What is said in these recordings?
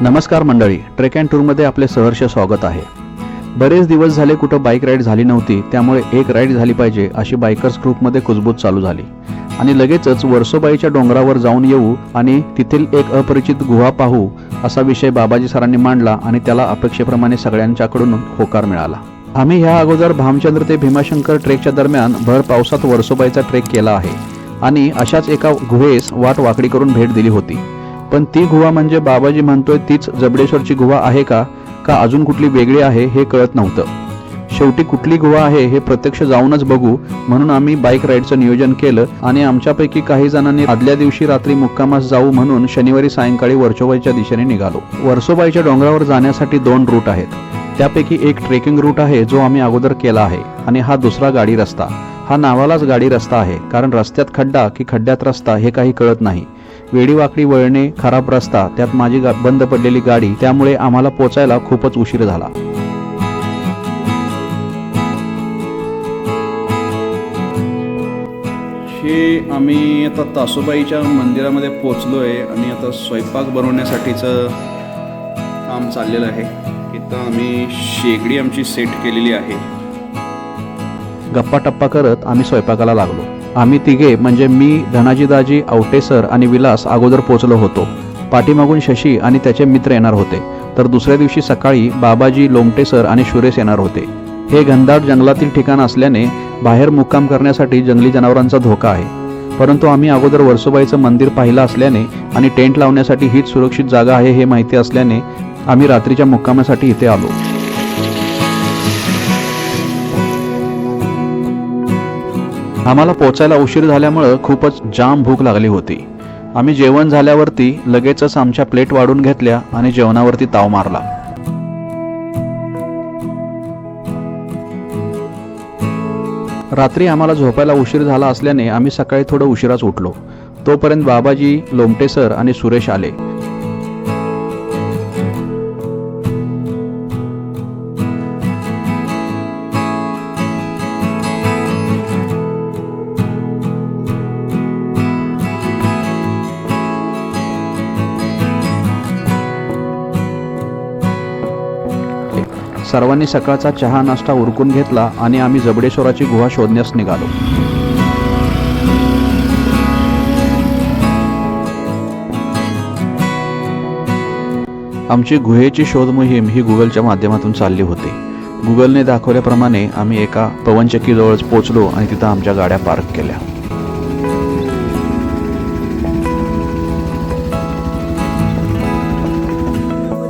नमस्कार मंडळी trek and टूरमध्ये आपले सहर्ष स्वागत आहे. बरेच दिवस झाले कुठं बाईक राईड झाली नव्हती त्यामुळे एक राईड झाली पाहिजे अशी बायकर्स ग्रुपमध्ये कुजबूज चालू झाली. आणि लगेचच वर्सोबाईच्या डोंगरावर जाऊन येऊ आणि तेथील एक अपरिचित गुहा पाहू असा विषय बाबाजी सरांनी मांडला आणि त्याला अपेक्षेप्रमाणे सगळ्यांच्याकडून होकार मिळाला. आम्ही ह्या अगोदर भामचंद्र ते भीमाशंकर ट्रेकच्या दरम्यान भर पावसात वर्सोबाईचा ट्रेक केला आहे. आणि अशाच एका गुहेस वाट वाकडी करून भेट दिली होती. पण ती गुहा म्हणजे बाबाजी म्हणतोय तीच जबडेश्वरची गुहा आहे का? का अजून कुठली वेगळी आहे हे कळत नव्हतं. शेवटी कुठली गुहा आहे हे प्रत्यक्ष जाऊनच बघू म्हणून आम्ही बाईक राईडचं नियोजन केलं आणि आमच्यापैकी काही जणांनी आदल्या दिवशी रात्री मुक्कामास जाऊ म्हणून शनिवारी सायंकाळी वर्सोबाईच्या दिशेने निघालो. वर्सोबाईच्या डोंगरावर जाण्यासाठी दोन रूट आहेत. त्यापैकी एक ट्रेकिंग रूट आहे जो आम्ही अगोदर केला आहे आणि हा दुसरा गाडी रस्ता. हा नावालाच गाडी रस्ता आहे कारण रस्त्यात खड्डा की खड्ड्यात रस्ता हे काही कळत नाही. वेडीवाकडी वळणे खराब रस्ता त्यात माझी गा- बंद पडलेली गाडी त्यामुळे आम्हाला पोचायला खूपच उशीर झाला. हे आम्ही आता तासोबाईच्या मंदिरामध्ये पोचलो आहे आणि आता स्वयंपाक बनवण्यासाठीचं काम चाललेलं आहे. इथं आम्ही शेगडी आमची सेट केलेली आहे. गप्पा टप्पा करत आम्ही स्वयंपाकाला लागलो. आम्ही तिघे म्हणजे मी धनाजी दाजी सर आणि विलास अगोदर पोचलो होतो. पाठीमागून शशी आणि त्याचे मित्र येणार होते. तर दुसऱ्या दिवशी सकाळी बाबाजी लोमटे सर आणि सुरेश येणार होते. हे घनदाट जंगलातील ठिकाण असल्याने बाहेर मुक्काम करण्यासाठी जंगली जनावरांचा धोका आहे. परंतु आम्ही अगोदर वर्सोबाईचं मंदिर पाहिलं असल्याने आणि टेंट लावण्यासाठी हीच सुरक्षित जागा आहे हे माहिती असल्याने आम्ही रात्रीच्या मुक्कामासाठी इथे आलो. आम्हाला पोचायला उशीर झाल्यामुळं खूपच जाम भूक लागली होती. आम्ही जेवण झाल्यावरती लगेचच आमच्या प्लेट वाढून घेतल्या आणि जेवणावरती ताव मारला. रात्री आम्हाला झोपायला उशीर झाला असल्याने आम्ही सकाळी थोडं उशिराच उठलो. तोपर्यंत बाबाजी लोमटे सर आणि सुरेश आले. सर्वांनी सकाळचा चहा नाश्ता उरकून घेतला आणि आम्ही जबडेश्वराची गुहा शोधण्यास निघालो. आमची गुहेची शोध मोहीम ही गुगलच्या माध्यमातून चालली होती. गुगलने दाखवल्याप्रमाणे आम्ही एका पवनचक्कीजवळच पोचलो आणि तिथं आमच्या गाड्या पार्क केल्या.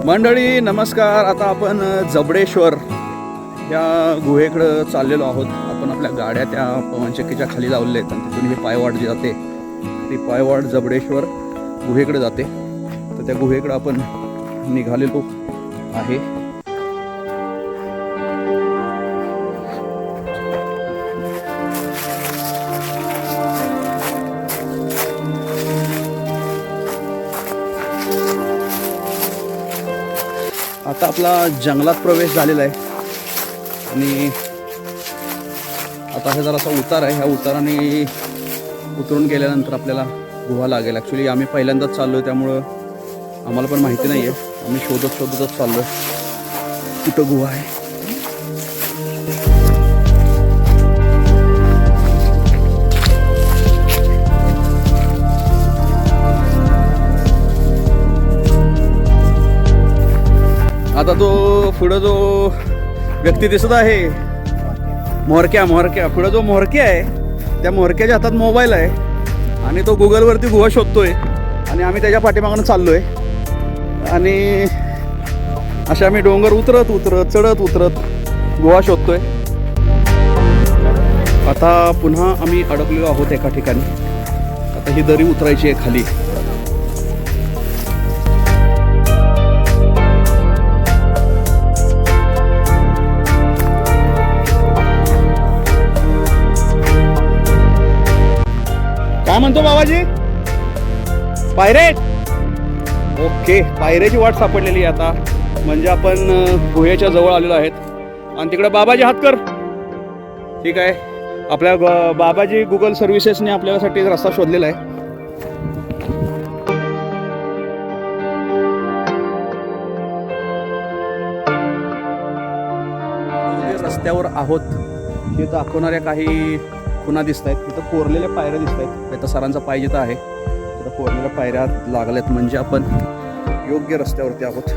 मंडळी नमस्कार. आता आपण जबडेश्वर या गुहेकडं चाललेलो आहोत. आपण आपल्या गाड्या त्या पवनचक्कीच्या खाली लावलेल्या आहेत आणि तिथून ही पायवाट जी जाते ती पायवाट जबडेश्वर गुहेकडे जाते. तर त्या गुहेकडं आपण निघालेलो आहे. आता आपला जंगलात प्रवेश झालेला आहे. आणि आता हे जरासा उतार आहे. ह्या उताराने उतरून गेल्यानंतर आपल्याला गुहा लागेल. ॲक्च्युली आम्ही पहिल्यांदाच चाललो आहे त्यामुळं आम्हाला पण माहिती नाही आहे आम्ही शोधत शोधतच चाललो आहे कुठं गुहा आहे? आता तो पुढं जो व्यक्ती दिसत आहे मोहरक्या मोहरक्या पुढं जो मोहरक्या आहे त्या मोहरक्याच्या हातात मोबाईल आहे आणि तो गुगलवरती गुहा शोधतोय आणि आम्ही त्याच्या पाठीमागून चाललोय. आणि अशा आम्ही डोंगर उतरत उतरत चढत उतरत गुहा शोधतोय. आता पुन्हा आम्ही अडकलेलो आहोत एका ठिकाणी. आता ही दरी उतरायची आहे खाली. काय म्हणतो बाबाजी? पायरेट ओके पायऱ्याची वाट सापडलेली आहे आता. म्हणजे आपण गुहेच्या जवळ आलेलो आहेत. आणि तिकडे बाबाजी हात कर. ठीक आहे. आपल्या बाबाजी गुगल सर्व्हिसेसने आपल्यासाठी रस्ता शोधलेला आहे. रस्त्यावर आहोत. हे दाखवणाऱ्या काही खुणा दिसत आहेत तिथं कोरलेल्या पायऱ्या दिसत आहेत तिथं सरांचा पाय जिथं आहे तिथं कोरलेल्या पायऱ्या लागल्यात म्हणजे आपण योग्य रस्त्यावरती आहोत.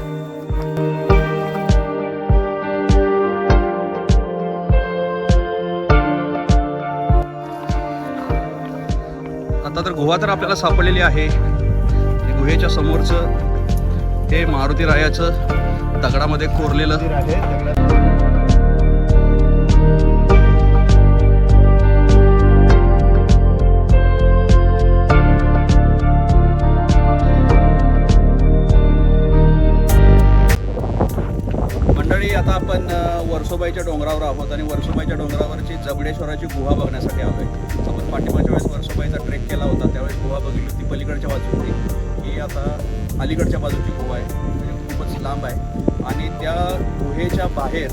आता तर गुहा तर आपल्याला सापडलेली आहे. गुहेच्या समोरचं हे मारुती रायाचं दगडामध्ये कोरलेलं. आपण वर्सोबाईच्या डोंगरावर आहोत आणि वर्सोबाईच्या डोंगरावरची जबडेश्वराची गुहा बघण्यासाठी आलो आहे आपण पाठीमागच्या वेळेस वर्सोबाईचा ट्रेक केला होता त्यावेळेस गुहा बघितली होती. पलीकडच्या बाजूची ही आता अलीकडच्या बाजूची गुहा आहे. म्हणजे खूपच लांब आहे. आणि त्या गुहेच्या बाहेर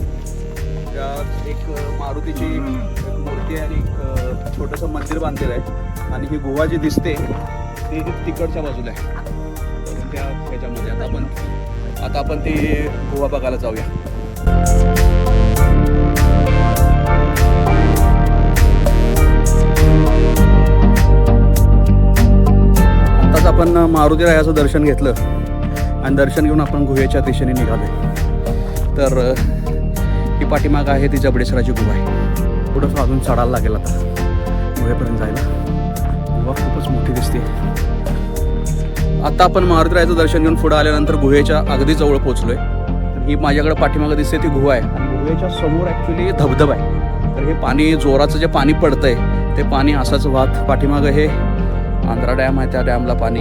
त्या एक मारुतीची एक मूर्ती आणि एक छोटंसं मंदिर बांधलेलं आहे. आणि ही गुहा जी दिसते ती तिकडच्या बाजूला आहे. त्या ह्याच्यामध्ये आता आपण आता आपण ती गुहा बघायला जाऊया. आताच आपण मारुती रायाचं दर्शन घेतलं. आणि दर्शन घेऊन आपण गुहेच्या दिशेने निघालो तर ही पाठीमाग आहे ती जबडेश्वराची गुहा आहे. थोडंसं अजून चढायला लागेल आता. गुहेपर्यंत जायला. गुहा खूपच मोठी दिसते. आता आपण मारुतीरायाचं दर्शन घेऊन पुढे आल्यानंतर गुहेच्या अगदी जवळ पोचलो आहे ही माझ्याकडे पाठीमागं दिसते ती गुहा आहे. आणि गुहेच्या समोर ॲक्च्युली धबधबा आहे. तर हे पाणी जोराचं जे पाणी पडतंय ते पाणी असंच वाहत पाठीमागं हे आंध्रा डॅम आहे त्या डॅमला पाणी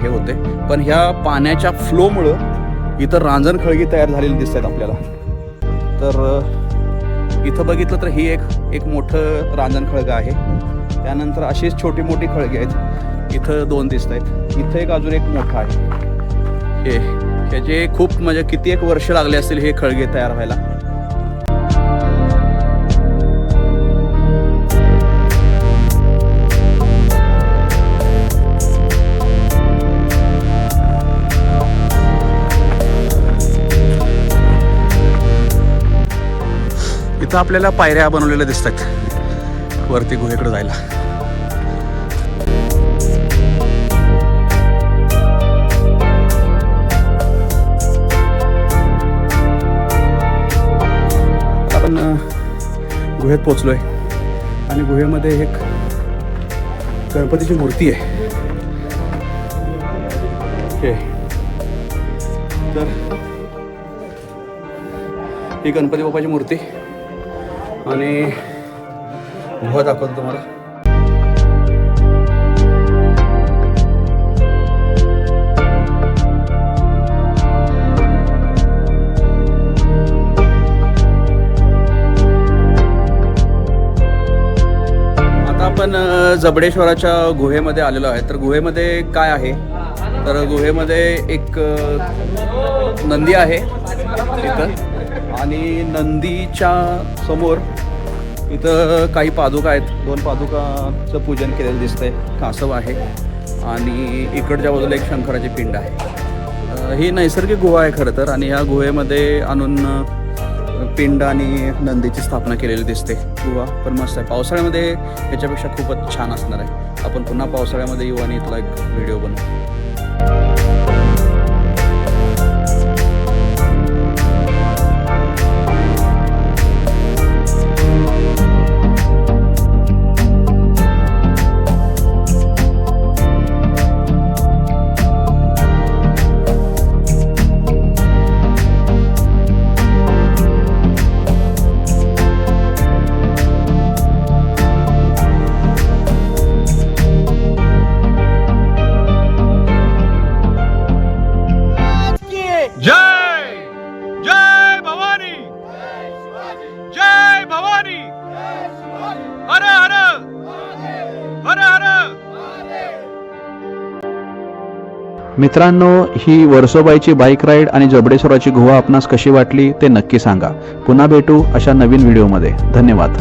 हे होते पण ह्या पाण्याच्या फ्लोमुळं इथं रांजण खळगी तयार झालेली दिसत आहेत आपल्याला. तर इथं बघितलं तर ही एक एक मोठं रांजण खळगं आहे. त्यानंतर अशीच छोटी मोठी खळगी आहेत. इथं दोन दिसत आहेत इथं एक अजून एक मोठा आहे. हे त्याचे खूप म्हणजे किती एक वर्ष लागले असतील हे खळगे तयार व्हायला. इथं आपल्याला पायऱ्या बनवलेल्या दिसतात. वरती गुहेकडे जायला. आपण गुहेत पोचलो आहे आणि गुहेमध्ये एक गणपतीची मूर्ती आहे. हे तर ही गणपती बाप्पाची मूर्ती. आणि गुहा दाखवतो तुम्हाला. आपण जबडेश्वराच्या गुहेमध्ये आलेलो आहे. तर गुहेमध्ये काय आहे? तर गुहेमध्ये एक नंदी आहे इथं. आणि नंदीच्या समोर इथं काही पादुका आहेत. दोन पादुकाचं पूजन केलेलं दिसतंय. कासव आहे. आणि इकडच्या बाजूला एक शंकराची पिंड आहे. ही नैसर्गिक गुहा आहे खरं तर. आणि ह्या गुहेमध्ये आणून पिंड आणि नंदीची स्थापना केलेली दिसते. किंवा पण मस्त आहे पावसाळ्यामध्ये ह्याच्यापेक्षा खूपच छान असणार आहे. आपण पुन्हा पावसाळ्यामध्ये येऊ आणि इथला एक व्हिडिओ बनवू. हर हर हर हर मित्रांनो ही वर्सोबाईची बाईक राईड आणि जबडेश्वराची गुहा आपणास कशी वाटली ते नक्की सांगा. पुन्हा भेटू अशा नवीन व्हिडिओमध्ये धन्यवाद.